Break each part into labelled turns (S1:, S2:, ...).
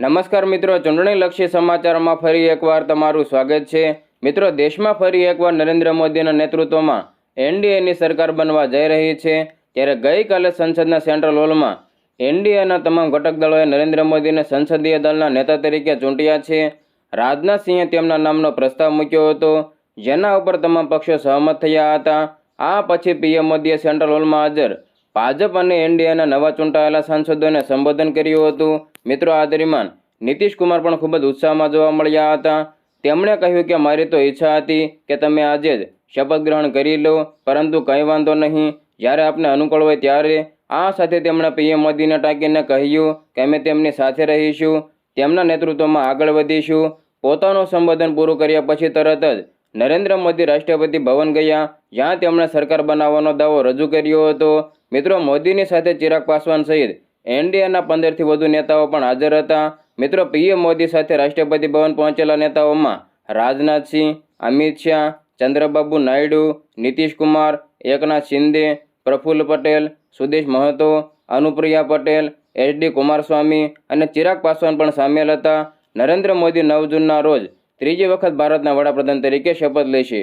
S1: નમસ્કાર મિત્રો, ચૂંટણીલક્ષી સમાચારમાં ફરી એકવાર તમારું સ્વાગત છે. મિત્રો, દેશમાં ફરી એકવાર નરેન્દ્ર મોદીના નેતૃત્વમાં એનડીએની સરકાર બનવા જઈ રહી છે. ત્યારે ગઈકાલે સંસદના સેન્ટ્રલ હોલમાં એનડીએના તમામ ઘટક દળોએ નરેન્દ્ર મોદીને સંસદીય દળના નેતા તરીકે ચૂંટ્યા છે. રાજનાથસિંહે તેમના નામનો પ્રસ્તાવ મૂક્યો હતો. જેના ઉપર તમામ પક્ષો સહમત થયા હતા. આ પછી પીએમ મોદીએ સેન્ટ્રલ હોલમાં હાજર ભાજપ અને એનડીએના નવા ચૂંટાયેલા સાંસદોને સંબોધન કર્યું હતું. મિત્રો, આ દરમિયાન નીતિશ કુમાર પણ ખૂબ જ ઉત્સાહમાં જોવા મળ્યા હતા. તેમણે કહ્યું કે મારી તો ઈચ્છા હતી કે તમે આજે જ શપથ ગ્રહણ કરી લો, પરંતુ કંઈ વાંધો નહીં. જ્યારે આપને અનુકૂળ હોય ત્યારે આ સાથે તેમણે પીએમ મોદીને ટાંકીને કહ્યું કે અમે તેમની સાથે રહીશું, તેમના નેતૃત્વમાં આગળ વધીશું. પોતાનું સંબોધન પૂરું કર્યા પછી તરત જ નરેન્દ્ર મોદી રાષ્ટ્રપતિ ભવન ગયા. જ્યાં તેમણે સરકાર બનાવવાનો દાવો રજૂ કર્યો હતો. મિત્રો, મોદીની સાથે ચિરાગ પાસવાન સહિત એનડીએના પંદરથી વધુ નેતાઓ પણ હાજર હતા. મિત્રો, પીએમ મોદી સાથે રાષ્ટ્રપતિ ભવન પહોંચેલા નેતાઓમાં રાજનાથસિંહ અમિત શાહ, ચંદ્રબાબુ નાયડુ, નીતિશ કુમાર, એકનાથ શિંદે, પ્રફુલ્લ પટેલ, સુદેશ મહતો, અનુપ્રિયા પટેલ એચડી કુમારસ્વામી અને ચિરાગ પાસવાન પણ સામેલ હતા. નરેન્દ્ર મોદી નવ જૂનના રોજ ત્રીજી વખત ભારતના વડાપ્રધાન તરીકે શપથ લેશે.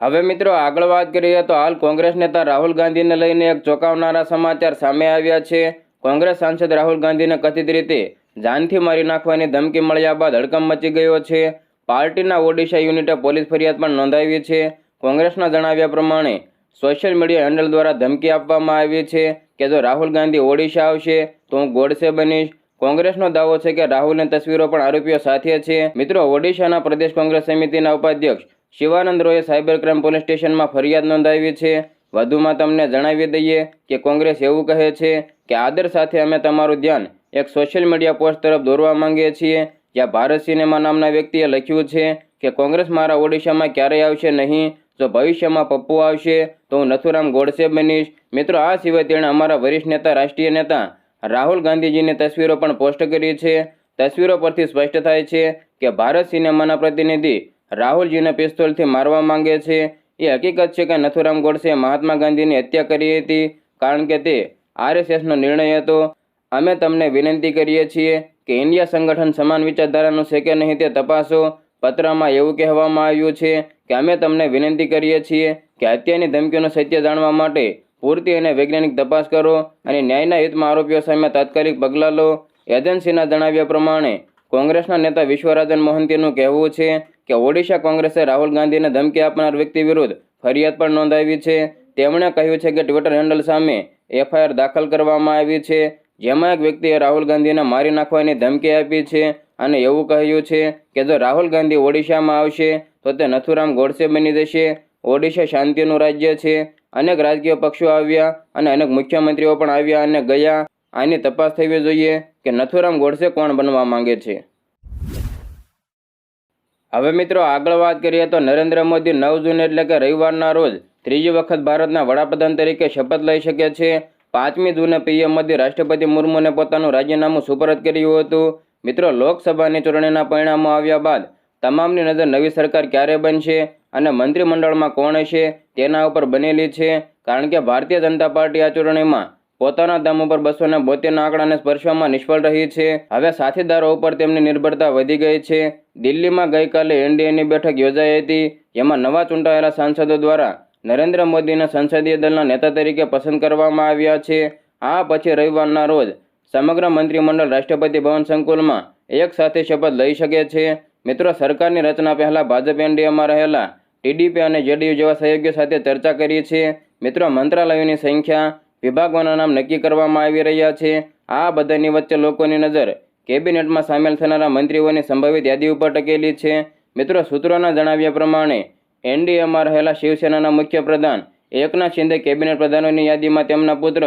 S1: હવે મિત્રો આગળ વાત કરીએ તો હાલ કોંગ્રેસ નેતા રાહુલ ગાંધીને લઈને એક ચોંકાવનારા સમાચાર સામે આવ્યા છે. કોંગ્રેસ સાંસદ રાહુલ ગાંધીને કથિત રીતે જાનથી મારી નાખવાની ધમકી મળ્યા બાદ હડકંપ મચી ગયો છે. પાર્ટીના ઓડિશા યુનિટે પોલીસ ફરિયાદ પણ નોંધાવી છે. કોંગ્રેસના જણાવ્યા પ્રમાણે સોશિયલ મીડિયા હેન્ડલ દ્વારા ધમકી આપવામાં આવી છે કે જો રાહુલ ગાંધી ઓડિશા આવશે તો હું ગોડસે બનીશ. કોંગ્રેસનો દાવો છે કે રાહુલની તસવીરો પણ આરોપીઓ સાથે છે. મિત્રો, ઓડિશાના પ્રદેશ કોંગ્રેસ સમિતિના ઉપાધ્યક્ષ શિવાનંદ રોયે સાયબર ક્રાઇમ પોલીસ સ્ટેશનમાં ફરિયાદ નોંધાવી છે. વધુમાં તમને જણાવી દઈએ કે કોંગ્રેસ એવું કહે છે કે આદર સાથે અમે તમારું ધ્યાન એક સોશિયલ મીડિયા પોસ્ટ તરફ દોરવા માંગીએ છીએ. જ્યાં ભારત સિનેમા નામના વ્યક્તિએ લખ્યું છે કે કોંગ્રેસ મારા ઓડિશામાં ક્યારેય આવશે નહીં. જો ભવિષ્યમાં પપ્પુ આવશે તો હું નથુરામ ગોડસે બનીશ. મિત્રો, આ સિવાય તેણે અમારા વરિષ્ઠ નેતા, રાષ્ટ્રીય નેતા રાહુલ ગાંધીજીની તસવીરો પણ પોસ્ટ કરી છે. તસવીરો પરથી સ્પષ્ટ થાય છે કે ભારત સિનેમાના પ્રતિનિધિ રાહુલજીને પિસ્તોલથી મારવા માંગે છે. એ હકીકત છે કે નથુરામ ગોડસે મહાત્મા ગાંધીની હત્યા કરી હતી, કારણ કે તે આરએસએસનો નિર્ણય હતો. અમે તમને વિનંતી કરીએ છીએ કે ઇન્ડિયા સંગઠન સમાન વિચારધારાનું છે કે નહીં તે તપાસો. પત્રમાં એવું કહેવામાં આવ્યું છે કે અમે તમને વિનંતી કરીએ છીએ કે હત્યાની ધમકીનું સત્ય જાણવા માટે પૂરતી અને વૈજ્ઞાનિક તપાસ કરો અને ન્યાયના હિતમાં આરોપીઓ સામે તાત્કાલિક પગલાં લો. એજન્સીના જણાવ્યા પ્રમાણે, કોંગ્રેસના નેતા વિશ્વરાજન મોહંતીનું કહેવું છે કે ઓડિશા કોંગ્રેસે રાહુલ ગાંધીને ધમકી આપનાર વ્યક્તિ વિરુદ્ધ ફરિયાદ પણ નોંધાવી છે. તેમણે કહ્યું છે કે ટ્વિટર હેન્ડલ સામે એફઆઈઆર દાખલ કરવામાં આવી છે, જેમાં એક વ્યક્તિએ રાહુલ ગાંધીને મારી નાખવાની ધમકી આપી છે અને એવું કહ્યું છે કે જો રાહુલ ગાંધી ઓડિશામાં આવશે, તો તે નથુરામ ગોડસે બની જશે. ઓડિશા શાંતિનું રાજ્ય છે. અનેક રાજકીય પક્ષો આવ્યા અને અનેક મુખ્યમંત્રીઓ પણ આવ્યા અને ગયા. આની તપાસ થવી જોઈએ કે નથુરામ ગોડસે કોણ બનવા માંગે છે. હવે મિત્રો આગળ વાત કરીએ તો નરેન્દ્ર મોદી નવ જૂન એટલે કે રવિવારના રોજ ત્રીજી વખત ભારતના વડાપ્રધાન તરીકે શપથ લઈ શકે છે. પાંચમી જૂને પીએમ મોદી રાષ્ટ્રપતિ મુર્મુને પોતાનું રાજીનામું સુપરત કર્યું હતું. મિત્રો લોકસભાની ચૂંટણીના પરિણામો આવ્યા બાદ તમામની નજર નવી સરકાર ક્યારે બનશે અને મંત્રીમંડળમાં કોણ હશે તેના ઉપર બનેલી છે. કારણ કે ભારતીય જનતા પાર્ટી આ ચૂંટણીમાં પોતાના દમ ઉપર બસો ને બોતેરના આંકડાને સ્પર્શવામાં નિષ્ફળ રહી છે. હવે સાથીદારો ઉપર તેમની નિર્ભરતા વધી ગઈ છે. દિલ્હીમાં ગઈકાલે એનડીએની બેઠક યોજાઈ હતી, જેમાં નવા ચૂંટાયેલા સાંસદો દ્વારા નરેન્દ્ર મોદીને સંસદીય દળના નેતા તરીકે પસંદ કરવામાં આવ્યા છે. આ પછી રવિવારના રોજ સમગ્ર મંત્રીમંડળ રાષ્ટ્રપતિ ભવન સંકુલમાં એક સાથે શપથ લઈ શકે છે. મિત્રો, સરકારની રચના પહેલા ભાજપ એનડીએમાં રહેલા ટીડીપી અને જેડીયુ જેવા સહયોગીઓ સાથે ચર્ચા કરી છે. મિત્રો, મંત્રાલયોની સંખ્યા વિભાગોના નામ નક્કી કરવામાં આવી રહ્યા છે. આ બધાની વચ્ચે લોકોની નજર કેબિનેટમાં સામેલ થનારા મંત્રીઓની સંભવિત યાદી ઉપર ટકેલી છે. મિત્રો, સૂત્રોના જણાવ્યા પ્રમાણે એનડીએમાં રહેલા શિવસેનાના મુખ્ય પ્રધાન, એકનાથ શિંદે કેબિનેટ પ્રધાનોની યાદીમાં તેમના પુત્ર,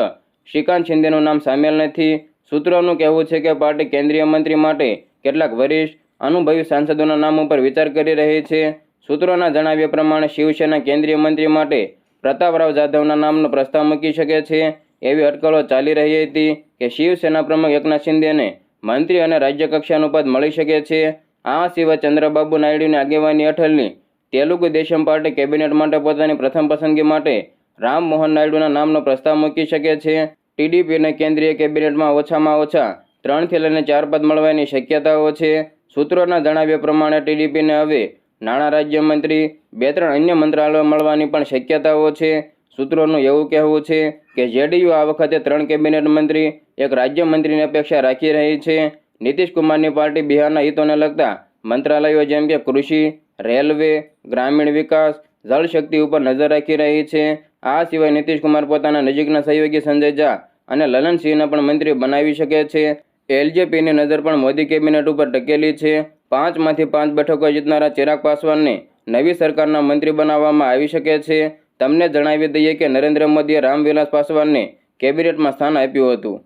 S1: શ્રીકાંત શિંદેનું નામ સામેલ નથી. સૂત્રોનું કહેવું છે કે પાર્ટી કેન્દ્રીય મંત્રી માટે કેટલાક વરિષ્ઠ, અનુભવી સાંસદોના નામ ઉપર વિચાર કરી રહી છે. સૂત્રોના જણાવ્યા પ્રમાણે, શિવસેના કેન્દ્રીય મંત્રી માટે પ્રતાપરાવ જાધવના નામનો પ્રસ્તાવ મૂકી શકે છે. એવી અટકળો ચાલી રહી હતી કે શિવસેના પ્રમુખ એકનાથ શિંદેને મંત્રી અને રાજ્ય કક્ષાનું પદ મળી શકે છે. આ સિવાય ચંદ્રબાબુ નાયડુની આગેવાની હેઠળની તેલુગુ દેશમ પાર્ટી કેબિનેટ માટે પોતાની પ્રથમ પસંદગી માટે રામ મોહન નાયડુના નામનો પ્રસ્તાવ મૂકી શકે છે. ટીડીપીને કેન્દ્રીય કેબિનેટમાં ઓછામાં ઓછા ત્રણથી લઈને ચાર પદ મળવાની શક્યતાઓ છે. સૂત્રોના જણાવ્યા પ્રમાણે ટીડીપીને હવે નાણાં રાજ્યમંત્રી, બે ત્રણ અન્ય મંત્રાલયો મળવાની પણ શક્યતાઓ છે. સૂત્રોનું એવું કહેવું છે કે જેડીયુ આ વખતે ત્રણ કેબિનેટ મંત્રી, એક રાજ્યમંત્રીની અપેક્ષા રાખી રહી છે. નીતિશ કુમારની પાર્ટી બિહારના હિતોને લગતા મંત્રાલયો જેમ કે કૃષિ, રેલવે, ગ્રામીણ વિકાસ જળશક્તિ ઉપર નજર રાખી રહી છે. આ સિવાય નીતિશ કુમાર પોતાના નજીકના સહયોગી સંજય ઝા અને લલનસિંહને પણ મંત્રી બનાવી શકે છે. એલજેપીની નજર પણ મોદી કેબિનેટ ઉપર ટકેલી છે. પાંચમાંથી પાંચ બેઠકો જીતનારા ચિરાગ પાસવાનને નવી સરકારના મંત્રી બનાવવામાં આવી શકે છે. તમને જણાવી દઈએ કે નરેન્દ્ર મોદીએ રામવિલાસ પાસવાનને કેબિનેટમાં સ્થાન આપ્યું હતું.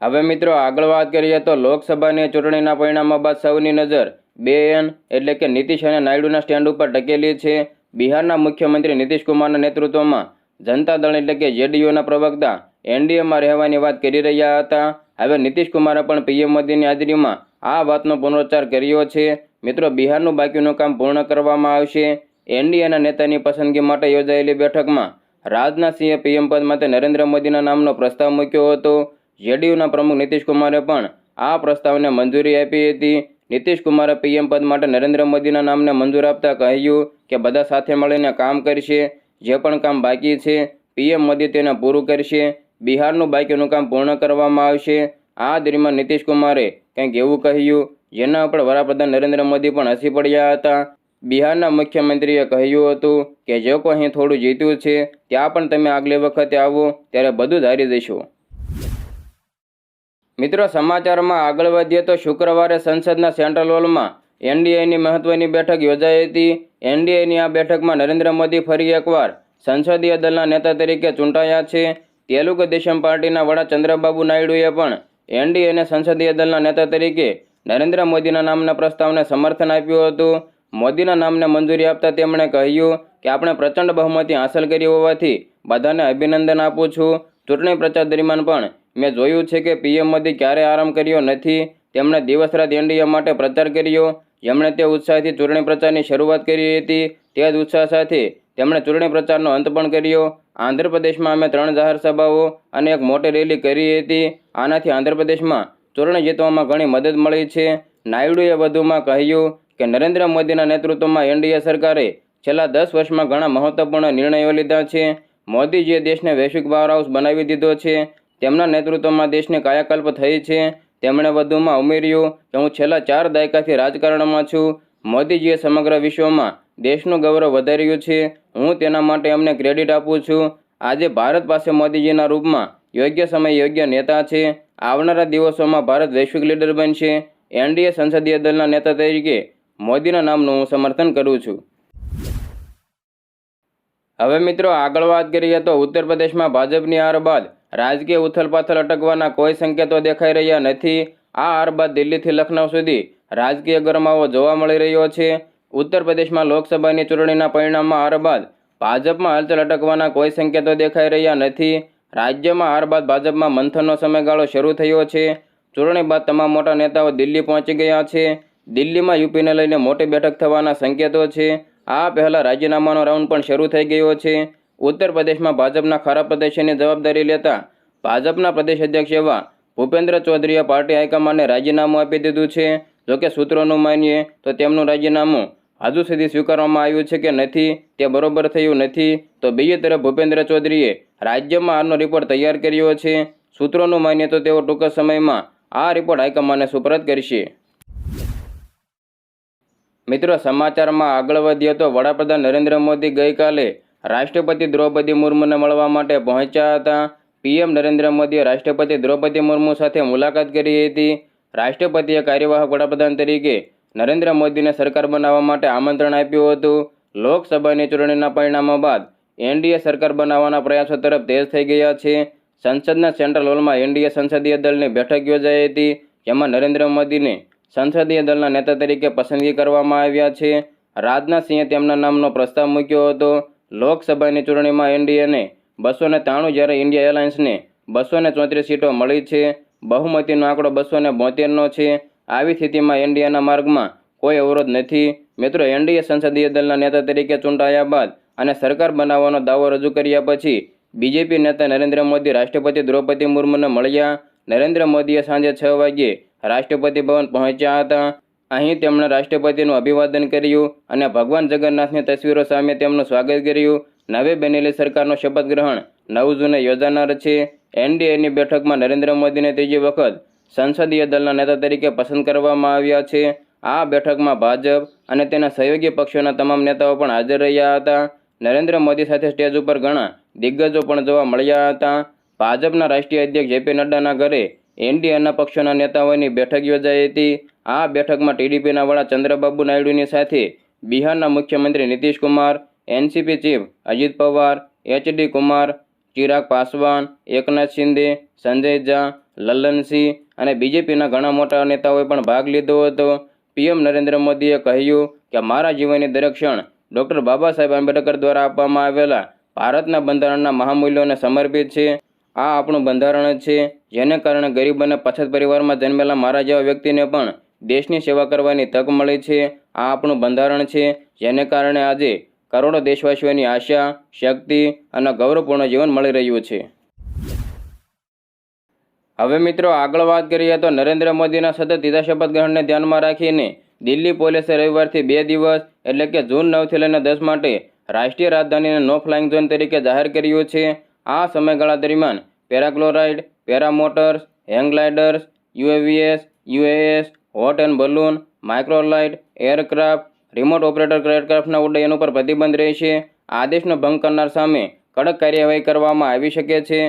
S1: હવે મિત્રો આગળ વાત કરીએ તો લોકસભાની ચૂંટણીના પરિણામો બાદ સૌની નજર બે એન એટલે કે નીતિશ અને નાયડુના સ્ટેન્ડ ઉપર ટકેલી છે. બિહારના મુખ્યમંત્રી નીતિશ કુમારના નેતૃત્વમાં જનતા દળ એટલે કે જેડીયુના પ્રવક્તા એનડીએમાં રહેવાની વાત કરી રહ્યા હતા. હવે નીતિશ કુમારે પણ પીએમ મોદીની હાજરીમાં આ વાતનો પુનરોચ્ચાર કર્યો છે. મિત્રો, બિહારનું બાકીનું કામ પૂર્ણ કરવામાં આવશે. એનડીએના નેતાની પસંદગી માટે યોજાયેલી બેઠકમાં રાજનાથસિંહે પીએમ પદ માટે નરેન્દ્ર મોદીના નામનો પ્રસ્તાવ મૂક્યો હતો. જેડીયુના પ્રમુખ નીતિશ કુમારે પણ આ પ્રસ્તાવને મંજૂરી આપી હતી. નીતિશ કુમારે પીએમ પદ માટે નરેન્દ્ર મોદીના નામને મંજૂર આપતા કહ્યું કે બધા સાથે મળીને કામ કરશે. જે પણ કામ બાકી છે, પીએમ મોદી તેને પૂરું કરશે. બિહારનું બાકીનું કામ પૂર્ણ કરવામાં આવશે. આ દરમિયાન નીતિશ કુમારે કંઈક એવું કહ્યું, જેના ઉપર વડાપ્રધાન નરેન્દ્ર મોદી પણ હસી પડ્યા હતા. બિહારના મુખ્યમંત્રીએ કહ્યું હતું કે, જે કોઈ અહીં થોડું જીત્યું છે, ત્યાં પણ તમે આગલી વખતે આવો, ત્યારે બધું હારી જશો મિત્રો, સમાચારમાં આગળ વધીએ તો શુક્રવારે સંસદના સેન્ટ્રલ હોલમાં એનડીએની મહત્વની બેઠક યોજાઈ હતી. એનડીએની આ બેઠકમાં નરેન્દ્ર મોદી ફરી એકવાર સંસદીય દળના નેતા તરીકે ચૂંટાયા છે. તેલુગુ દેશમ પાર્ટીના વડા ચંદ્રબાબુ નાયડુએ પણ એનડીએને સંસદીય દળના નેતા તરીકે નરેન્દ્ર મોદીના નામના પ્રસ્તાવને સમર્થન આપ્યું હતું. મોદીના નામને મંજૂરી આપતા તેમણે કહ્યું કે, આપણે પ્રચંડ બહુમતી હાંસલ કરી હોવાથી બધાને અભિનંદન આપું છું. ચૂંટણી પ્રચાર દરમિયાન પણ મેં જોયું છે કે પીએમ મોદી ક્યારેય આરામ કર્યો નથી. તેમણે દિવસ રાત એનડીએ માટે પ્રચાર કર્યો. જેમણે તે ઉત્સાહથી ચૂંટણી પ્રચારની શરૂઆત કરી હતી, તે જ ઉત્સાહ સાથે તેમણે ચૂંટણી પ્રચારનો અંત પણ કર્યો. આંધ્રપ્રદેશમાં અમે ત્રણ જાહેર સભાઓ અને એક મોટી રેલી કરી હતી. આનાથી આંધ્રપ્રદેશમાં ચૂંટણી જીતવામાં ઘણી મદદ મળી છે. નાયડુએ વધુમાં કહ્યું કે નરેન્દ્ર મોદીના નેતૃત્વમાં એનડીએ સરકારે છેલ્લા દસ વર્ષમાં ઘણા મહત્વપૂર્ણ નિર્ણયો લીધા છે. મોદીજીએ દેશને વૈશ્વિક પાવર હાઉસ બનાવી દીધો છે, તેમના નેતૃત્વમાં દેશની કાયાકલ્પ થઈ છે. તેમણે વધુમાં ઉમેર્યું કે હું છેલ્લા ચાર દાયકાથી રાજકારણમાં છું. મોદીજીએ સમગ્ર વિશ્વમાં દેશનું ગૌરવ વધાર્યું છે. હું તેના માટે અમને ક્રેડિટ આપું છું. આજે ભારત પાસે મોદીજીના રૂપમાં યોગ્ય સમય યોગ્ય નેતા છે. આવનારા દિવસોમાં ભારત વૈશ્વિક લીડર બનશે. એનડીએ સંસદીય દળના નેતા તરીકે મોદીના નામનું હું સમર્થન કરું છું. હવે મિત્રો આગળ વાત કરીએ તો ઉત્તર પ્રદેશમાં ભાજપની હાર બાદ રાજકીય ઉથલપાથલ અટકવાના કોઈ સંકેતો દેખાઈ રહ્યા નથી. આ હાર બાદ દિલ્હીથી લખનઉ સુધી રાજકીય ગરમાવો જોવા મળી રહ્યો છે. ઉત્તર પ્રદેશમાં લોકસભાની ચૂંટણીના પરિણામમાં હાર બાદ ભાજપમાં હલચલ અટકવાના કોઈ સંકેતો દેખાઈ રહ્યા નથી. રાજ્યમાં હાર બાદ ભાજપમાં મંથનનો સમયગાળો શરૂ થયો છે. ચૂંટણી બાદ તમામ મોટા નેતાઓ દિલ્હી પહોંચી ગયા છે. દિલ્હીમાં યુપીને લઈને મોટી બેઠક થવાના સંકેતો છે. આ પહેલાં રાજીનામાનો રાઉન્ડ પણ શરૂ થઈ ગયો છે. ઉત્તર પ્રદેશમાં ભાજપના ખરાબ પ્રદર્શનની જવાબદારી લેતા ભાજપના પ્રદેશ અધ્યક્ષ એવા ભૂપેન્દ્ર ચૌધરીએ પાર્ટી હાઈકમાન્ડને રાજીનામું આપી દીધું છે. જોકે સૂત્રોનું માનીએ તો તેમનું રાજીનામું હજુ સુધી સ્વીકારવામાં આવ્યું છે કે નથી, તે બરોબર થયું નથી, તો બીજી તરફ ભૂપેન્દ્ર ચૌધરીએ રાજ્યમાં આનો રિપોર્ટ તૈયાર કર્યો છે. સૂત્રોનું માનીએ તો તેઓ ટૂંક સમયમાં આ રિપોર્ટ હાઈકમાન્ડને સુપરત કરશે. મિત્રો, સમાચારમાં આગળ વધીએ તો વડાપ્રધાન નરેન્દ્ર મોદી ગઈકાલે રાષ્ટ્રપતિ દ્રૌપદી મુર્મુને મળવા માટે પહોંચ્યા હતા. પીએમ નરેન્દ્ર મોદીએ રાષ્ટ્રપતિ દ્રૌપદી મુર્મુ સાથે મુલાકાત કરી હતી. રાષ્ટ્રપતિએ કાર્યવાહક વડાપ્રધાન તરીકે નરેન્દ્ર મોદીને સરકાર બનાવવા માટે આમંત્રણ આપ્યું હતું. લોકસભાની ચૂંટણીના પરિણામો બાદ એનડીએ સરકાર બનાવવાના પ્રયાસો તરફ તેજ થઈ ગયા છે. સંસદના સેન્ટ્રલ હોલમાં એનડીએ સંસદીય દળની બેઠક યોજાઈ હતી, જેમાં નરેન્દ્ર મોદીને સંસદીય દળના નેતા તરીકે પસંદગી કરવામાં આવ્યા છે. રાજનાથસિંહે તેમના નામનો પ્રસ્તાવ મૂક્યો હતો. લોકસભાની ચૂંટણીમાં એનડીએને બસો ને ત્રાણું જ્યારે ઇન્ડિયા એલાયન્સને બસો ચોત્રીસ સીટો મળી છે. બહુમતીનો આંકડો બસો ને બોતેરનો છે. આવી સ્થિતિમાં એનડીએના માર્ગમાં કોઈ અવરોધ નથી. મિત્રો, એનડીએ સંસદીય દળના નેતા તરીકે ચૂંટાયા બાદ અને સરકાર બનાવવાનો દાવો રજૂ કર્યા પછી બીજેપી નેતા નરેન્દ્ર મોદી, રાષ્ટ્રપતિ દ્રૌપદી મુર્મુને મળ્યા. નરેન્દ્ર મોદીએ સાંજે છ વાગ્યે રાષ્ટ્રપતિ ભવન પહોંચ્યા હતા. અહીં તેમણે રાષ્ટ્રપતિનું અભિવાદન કર્યું અને ભગવાન જગન્નાથની તસવીરો સામે તેમનું સ્વાગત કર્યું. નવે બનેલી સરકારનો શપથ ગ્રહણ નવ જૂને યોજાનાર છે. એનડીએની બેઠકમાં નરેન્દ્ર મોદીને ત્રીજી વખત સંસદીય દળના નેતા તરીકે પસંદ કરવામાં આવ્યા છે. આ બેઠકમાં ભાજપ અને તેના સહયોગી પક્ષોના તમામ નેતાઓ પણ હાજર રહ્યા હતા. નરેન્દ્ર મોદી સાથે સ્ટેજ ઉપર ઘણા દિગ્ગજો પણ જોવા મળ્યા હતા. ભાજપના રાષ્ટ્રીય અધ્યક્ષ જેપી નડ્ડાના ઘરે એનડીએના પક્ષોના નેતાઓની બેઠક યોજાઈ હતી. આ બેઠકમાં ટીડીપીના વડા ચંદ્રબાબુ નાયડુની સાથે બિહારના મુખ્યમંત્રી Nitish Kumar, NCP chief Ajit Pawar, HD Kumar, Chirag Paswan, Eknath Shinde, Sanjay Jha Lallansinh અને બીજેપીના ઘણા મોટા નેતાઓએ પણ ભાગ લીધો હતો. પીએમ નરેન્દ્ર મોદીએ કહ્યું કે મારા જીવનની દરેક ક્ષણ ડૉક્ટર બાબા સાહેબ આંબેડકર દ્વારા આપવામાં આવેલા ભારતના બંધારણના મહામૂલ્યોને સમર્પિત છે. આ આપણું બંધારણ છે. જેને કારણે ગરીબ અને પછાત પરિવારમાં જન્મેલા મારા જેવા વ્યક્તિને પણ દેશની સેવા કરવાની તક મળી છે. આ આપણું બંધારણ છે. જેને કારણે આજે કરોડો દેશવાસીઓની આશા, શક્તિ અને ગૌરવપૂર્ણ જીવન મળી રહ્યું છે. હવે મિત્રો આગળ વાત કરીએ તો નરેન્દ્ર મોદીના સતત સીધા શપથ ગ્રહણને ધ્યાનમાં રાખીને દિલ્હી પોલીસે રવિવારથી બે દિવસ, એટલે કે જૂન નવથી લઈને દસ માટે રાષ્ટ્રીય રાજધાનીને નો ફ્લાઇંગ ઝોન તરીકે જાહેર કર્યું છે. આ સમયગાળા દરમિયાન paragliders paramotors hang gliders UAVs, UAS, hot and balloon, microlight, aircraft, remote operator એરક્રાફ્ટના ઉડ્ડયન ઉપર પ્રતિબંધ રહેશે. આદેશનો ભંગ કરનાર સામે કડક કાર્યવાહી કરવામાં આવી શકે છે.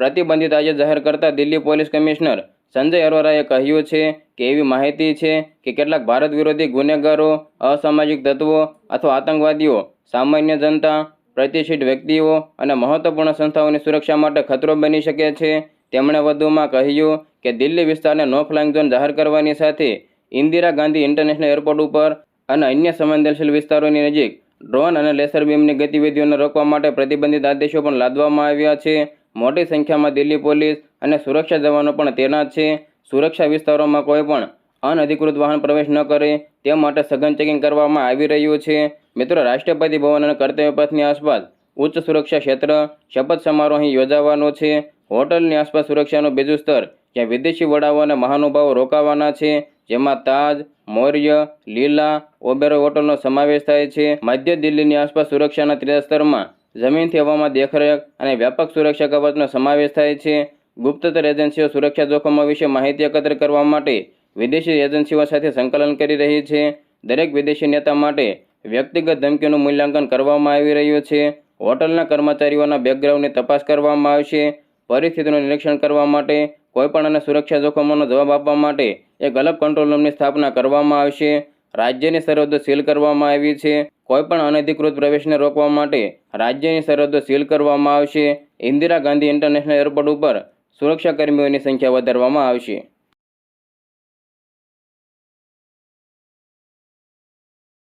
S1: પ્રતિબંધિત આજે જાહેર કરતા દિલ્હી પોલીસ કમિશનર સંજય અરોરાએ કહ્યું છે કે એવી માહિતી છે કે કેટલાક ભારત વિરોધી ગુનેગારો, અસામાજિક તત્વો અથવા આતંકવાદીઓ, સામાન્ય જનતા, પ્રતિષ્ઠિત વ્યક્તિઓ અને મહત્વપૂર્ણ સંસ્થાઓની સુરક્ષા માટે ખતરો બની શકે છે. તેમણે વધુમાં કહ્યું કે દિલ્હી વિસ્તારને નો ફ્લાઇંગ ઝોન જાહેર કરવાની સાથે ઇન્દિરા ગાંધી ઇન્ટરનેશનલ એરપોર્ટ ઉપર અને અન્ય સંવેદનશીલ વિસ્તારોની નજીક ડ્રોન અને લેસર બીમની ગતિવિધિઓને રોકવા માટે પ્રતિબંધિત આદેશો પણ લાદવામાં આવ્યા છે. મોટી સંખ્યામાં દિલ્હી પોલીસ અને સુરક્ષા જવાનો પણ તૈનાત છે. સુરક્ષા વિસ્તારોમાં કોઈ પણ અનધિકૃત વાહન પ્રવેશ ન કરે, તે માટે સઘન ચેકિંગ કરવામાં આવી રહ્યું છે. મિત્રો, રાષ્ટ્રપતિ ભવન અને કર્તવ્ય પથની આસપાસ ઉચ્ચ સુરક્ષા ક્ષેત્ર શપથ સમારોહ અહીં યોજાવાનો છે. હોટલની આસપાસ સુરક્ષાનું બીજું સ્તર, જ્યાં વિદેશી વડાઓ અને મહાનુભાવો રોકાવાના છે. જેમાં તાજ, મૌર્ય, લીલા ઓબેરો હોટલનો સમાવેશ થાય છે. મધ્ય દિલ્હીની આસપાસ સુરક્ષાના ત્રીજા સ્તરમાં જમીનથી હવામાં દેખરેખ અને વ્યાપક સુરક્ષા કવચનો સમાવેશ થાય છે. ગુપ્તતર એજન્સીઓ સુરક્ષા જોખમો વિશે માહિતી એકત્ર કરવા માટે વિદેશી એજન્સીઓ સાથે સંકલન કરી રહી છે. દરેક વિદેશી નેતા માટે વ્યક્તિગત ધમકીનું મૂલ્યાંકન કરવામાં આવી રહ્યું છે. હોટલના કર્મચારીઓના બેકગ્રાઉન્ડની તપાસ કરવામાં આવશે. પરિસ્થિતિનું નિરીક્ષણ કરવા માટે કોઈપણ અને સુરક્ષા જોખમોનો જવાબ આપવા માટે એક અલગ કંટ્રોલ રૂમની સ્થાપના કરવામાં આવશે. રાજ્યની સરહદો સીલ કરવામાં આવી છે. કોઈપણ અનધિકૃત પ્રવેશને રોકવા માટે રાજ્યની સરહદો સીલ કરવામાં આવશે. ઇન્દિરા ગાંધી ઇન્ટરનેશનલ એરપોર્ટ ઉપર સુરક્ષા કર્મીઓની સંખ્યા વધારવામાં આવશે.